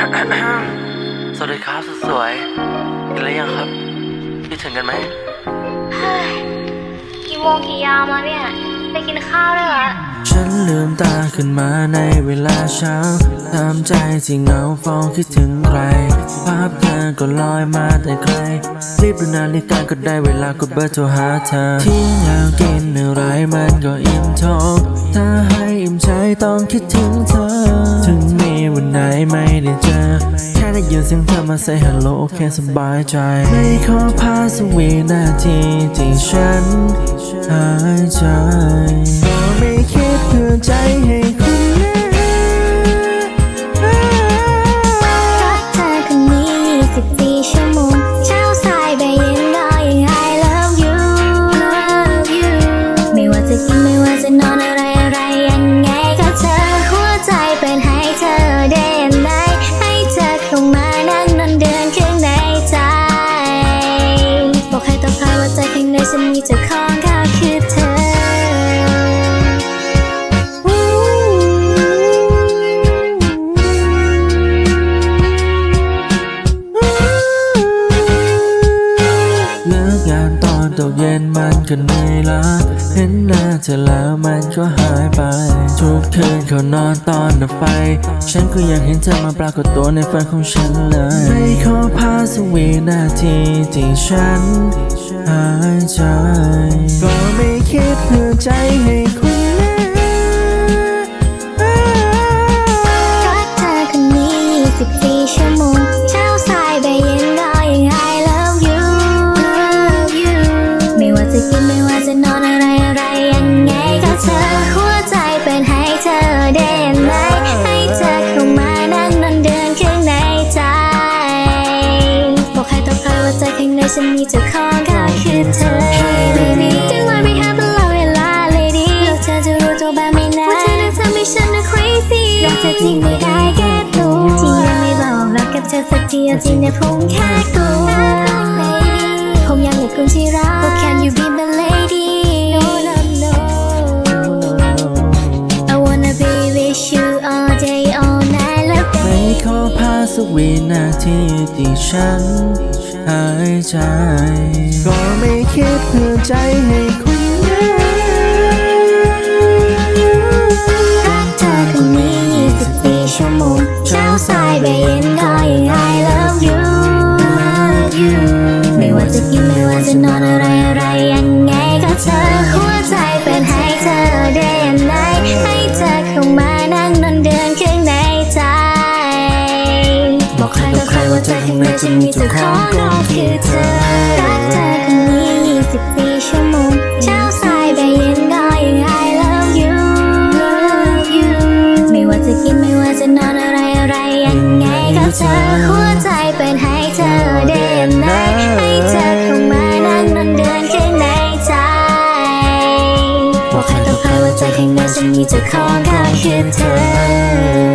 สวัสดีครับสุดสวยกินแล้วยังครับคิดถึงกันไหมเฮ้ยกี่โมงกี่ยามแล้วเนี่ย ไปกินข้าวได้เหรอฉันลืมตาขึ้นมาในเวลาเช้าตามใจที่เหงาเฝ้าคิดถึงใคร ภาพเธอก็ลอยมาแต่ไกลรีบดูนาฬิกาก็ได้เวลากดเบอร์โทรหาเธอเที่ยงแล้วกินอะไรมันก็อิ่มท้อง ถ้าให้อิ่มใจต้องคิดถึงเธอ ถึงมี วันไหนไม่ได้เจอ แค่ได้ยินเสียงเธอมา say hello โอเคสบายใจ ไม่ขอพาสวีนาทีที่ฉันหายใจก็ไม่คิดเพื่อใจให้ มีเจ้าของก็คือเธอ เลิกงานตอนตกเย็นมันก็เหนื่อยล้าเห็นหน้าเธอแล้วมันก็หายไป ทุกคืนเขานอนตอนดับไฟ ฉันก็อยากเห็นเธอมาปรากฏตัวในฝันของฉันเลย ไม่ขอพาสวีนาทีที่ฉัน หายใจ ก็ไม่คิดเพื่อใจให้คุณแน่รักเธอคนนี้24ชั่วโมงเช้าสายบ่ายเย็นก็ยัง I love you love you ไม่ว่าจะกินไม่ว่าจะนอนอะไรอะไรยังไงก็เธอหัวใจเป็นให้เธอได้ไหมให้เธอเข้ามานั่งนอนเดินข้างในใจบอกใครต่อใครว่าใจข้างในฉันมีเจ้าขอ เธอจริงไม่ได้แก้ตัวที่ยังไม่บอกรักกับเธอสักทีเอาจริงนะผมแค่กลัวผมอยากเหลือคนที่รัก But can you be my lady No no no I wanna be with you all day all night แล้วไม่ขอพาสักวินาทีที่ฉันหายใจ ก็ไม่คิดเพื่อใจให้คุณ ช้าสายบ่ายเย็นก็ยัง I love you love you ไม่ว่าจะกินไม่ว่าจะนอนอะไรอะไรยังไงก็เธอหัวใจเป็นให้เธอได้ไหมให้เธอเข้ามานั่งนอนเดินข้างในใจบอกใครต่อใครว่าใจข้างในฉันมีเจ้าของก็คือเธอรักเธอคนนี้24ชั่วโมงเช้าสายบ่ายเย็นก็ยัง I love you love you ไม่ว่าจะกินไม่ว่าจะนอนอะไร กับเธอหัวใจเป็นให้เธอได้ไหมให้เธอเข้ามานั่งนอนเดินข้างในใจบอกใครต่อใครว่าใจข้างในฉันมีเจ้าของก็คือเธอ